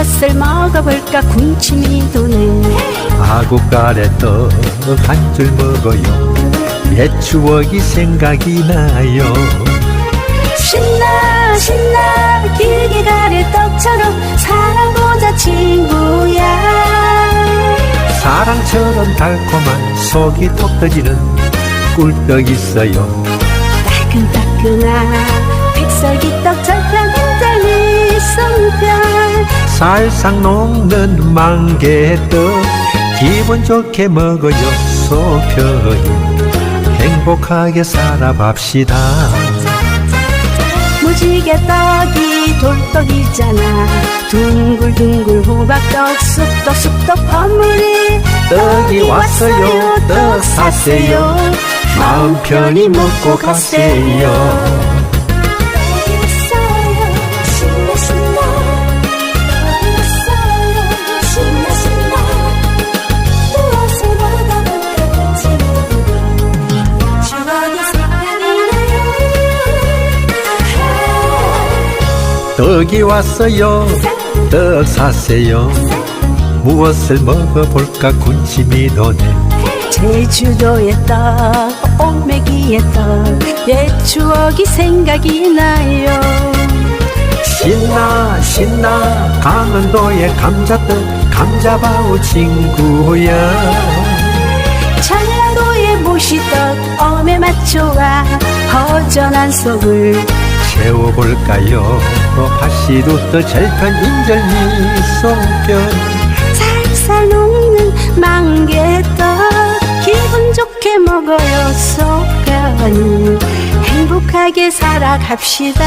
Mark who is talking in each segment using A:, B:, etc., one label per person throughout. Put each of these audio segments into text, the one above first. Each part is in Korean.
A: 무엇을 먹어볼까 군침이 도네.
B: 아구가래 떡 한 줄 먹어요. 옛 추억이 생각이 나요.
A: 신나 신나 길게 가를 떡처럼 사랑보자 친구야.
B: 사랑처럼 달콤한 속이 톡 터지는 꿀떡 있어요.
A: 따끈따끈한 백설기떡 절편
B: 살상 녹는 망개떡 기분 좋게 먹어요. 속 편히 행복하게 살아갑시다.
A: 무지개 떡이 돌떡이잖아. 둥글둥글 호박떡 쑥떡 쑥떡 버무리.
B: 떡이 왔어요. 떡 사세요. 마음 편히 먹고 가세요 떡이 왔어요. 떡 사세요. 무엇을 먹어볼까 군침이 도네.
A: 제주도의 떡, 오메기의 떡, 옛 추억이 생각이 나요.
B: 신나 신나 강원도의 감자떡 감자바우 친구야.
A: 전라도의 모시떡, 어메 맛좋아, 허전한 속을
B: 채워볼까요? 파시루떡 절편 인절미 송편
A: 살살 녹는 망개떡, 기분 좋게 먹어요, 속편히. 행복하게 살아갑시다.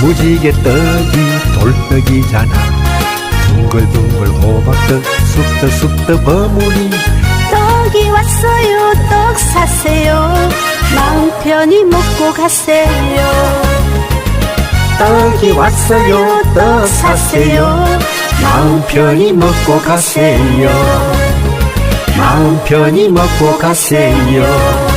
B: 무지개 떡이 돌떡이잖아. 둥글둥글 호박떡 쑥떡 쑥떡 버무리.
A: 떡이 왔어요 떡 사세요 편히 먹고 가세요.
B: 떡이 왔어요. 떡 사세요. 마음 편히 먹고 가세요. 마음 편히 먹고 가세요